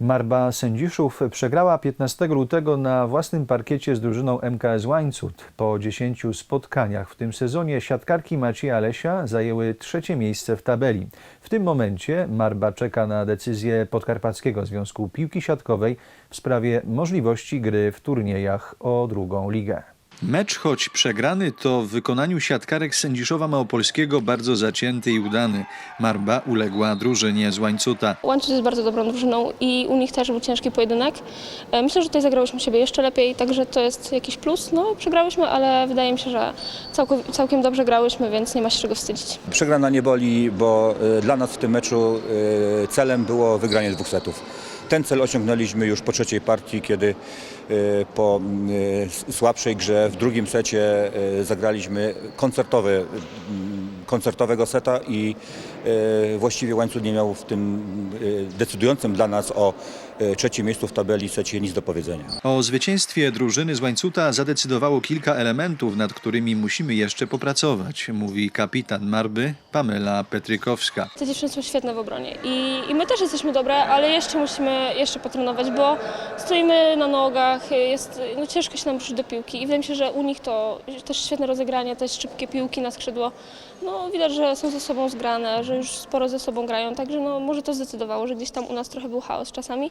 Marba Sędziszów przegrała 15 lutego na własnym parkiecie z drużyną MKS Łańcut. Po 10 spotkaniach w tym sezonie siatkarki Macieja Alesia zajęły trzecie miejsce w tabeli. W tym momencie Marba czeka na decyzję Podkarpackiego Związku Piłki Siatkowej w sprawie możliwości gry w turniejach o drugą ligę. Mecz, choć przegrany, to w wykonaniu siatkarek Sędziszowa Małopolskiego bardzo zacięty i udany. Marba uległa drużynie z Łańcuta. Łańcut jest bardzo dobrą drużyną i u nich też był ciężki pojedynek. E, Myślę, że tutaj zagrałyśmy siebie jeszcze lepiej, także to jest jakiś plus. No, przegrałyśmy, ale wydaje mi się, że całkiem, całkiem dobrze grałyśmy, więc nie ma się czego wstydzić. Przegrana nie boli, bo y, dla nas w tym meczu y, celem było wygranie dwóch setów. Ten cel osiągnęliśmy już po trzeciej partii, kiedy y, po y, słabszej grze w drugim secie y, zagraliśmy koncertowy, y, koncertowego seta i właściwie łańcuch nie miał w tym decydującym dla nas o y, trzecim miejscu w tabeli secie nic do powiedzenia. O zwycięstwie drużyny z Łańcuta zadecydowało kilka elementów, nad którymi musimy jeszcze popracować, mówi kapitan Marby Pamela Petrykowska. Te dziewczyny są świetne w obronie i, i my też jesteśmy dobre, ale jeszcze musimy jeszcze potrenować, bo stoimy na nogach, jest, no ciężko się nam ruszyć do piłki i wydaje mi się, że u nich to też świetne rozegranie, też szybkie piłki na skrzydło. No widać, że są ze sobą zgrane, że już sporo ze sobą grają, także no może to zdecydowało, że gdzieś tam u nas trochę był chaos czasami.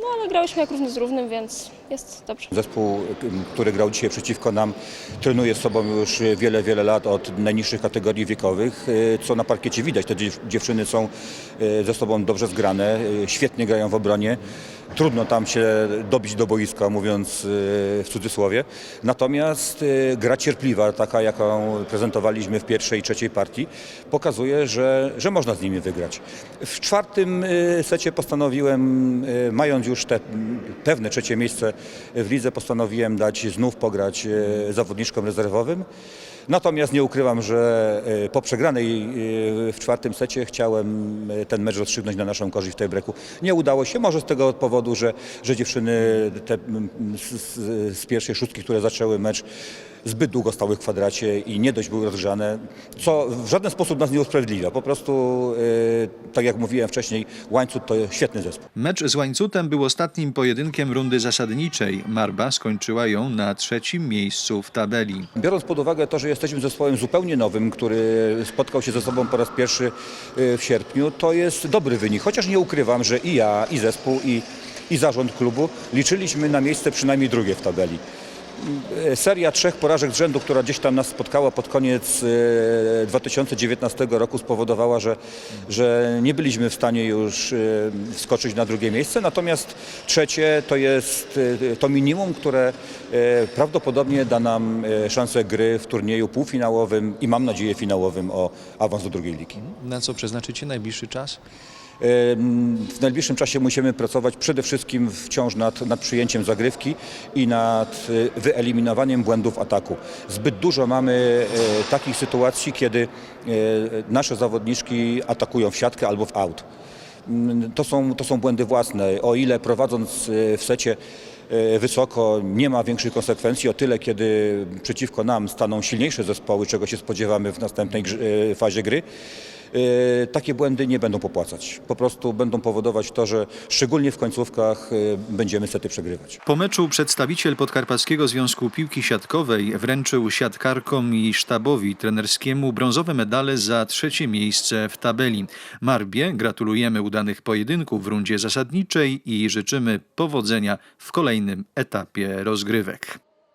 No ale grałyśmy jak równy z równym, więc jest dobrze. Zespół, który grał dzisiaj przeciwko nam, trenuje z sobą już wiele, wiele lat od najniższych kategorii wiekowych, co na parkiecie widać. Te dziew- dziewczyny są e, ze sobą dobrze zgrane, e, świetnie grają w obronie. Trudno tam się dobić do boiska, mówiąc w cudzysłowie. Natomiast gra cierpliwa, taka jaką prezentowaliśmy w pierwszej i trzeciej partii, pokazuje, że, że można z nimi wygrać. W czwartym secie postanowiłem, e, już te pewne trzecie miejsce w lidze, postanowiłem dać znów pograć e, zawodniczkom rezerwowym. Natomiast nie ukrywam, że e, po przegranej e, w czwartym secie chciałem e, ten mecz rozstrzygnąć na naszą korzyść w tej breaku. Nie udało się, może z tego powodu, że, że dziewczyny te z, z, pierwszej szóstki, które zaczęły mecz, zbyt długo stały w kwadracie i nie dość były rozgrzane, co w żaden sposób nas nie usprawiedliwia. Po prostu, e, tak jak mówiłem wcześniej, łańcuch to świetny zespół. Mecz z Łańcutem był ostatnim pojedynkiem rundy zasadniczej. Marba skończyła ją na trzecim miejscu w tabeli. Biorąc pod uwagę to, że jesteśmy zespołem zupełnie nowym, który spotkał się ze sobą po raz pierwszy y, w sierpniu, to jest dobry wynik. Chociaż nie ukrywam, że i ja, i zespół, i, i zarząd klubu liczyliśmy na miejsce przynajmniej drugie w tabeli. Y, Seria trzech porażek z rzędu, która gdzieś tam nas spotkała pod koniec y, 2019 roku spowodowała, że, że nie byliśmy w stanie już y, wskoczyć na drugie miejsce. Natomiast trzecie to jest to minimum, które prawdopodobnie da nam szansę gry w turnieju półfinałowym i mam nadzieję finałowym o awans do drugiej ligi. Na co przeznaczycie najbliższy czas? W najbliższym czasie musimy pracować przede wszystkim wciąż nad, nad przyjęciem zagrywki i nad y, wyeliminowaniem błędów ataku. Zbyt dużo mamy y, takich sytuacji, kiedy y, nasze zawodniczki atakują w siatkę albo w aut. Mm, To są, to są błędy własne. O ile prowadząc w secie wysoko nie ma większych konsekwencji, o tyle kiedy przeciwko nam staną silniejsze zespoły, czego się spodziewamy w następnej fazie gry, takie błędy nie będą popłacać. Po prostu będą powodować to, że szczególnie w końcówkach y, będziemy sety przegrywać. Po meczu przedstawiciel Podkarpackiego Związku Piłki Siatkowej wręczył siatkarkom i sztabowi trenerskiemu brązowe medale za trzecie miejsce w tabeli. Marbie gratulujemy udanych pojedynków w rundzie zasadniczej i życzymy powodzenia w kolejnym etapie rozgrywek.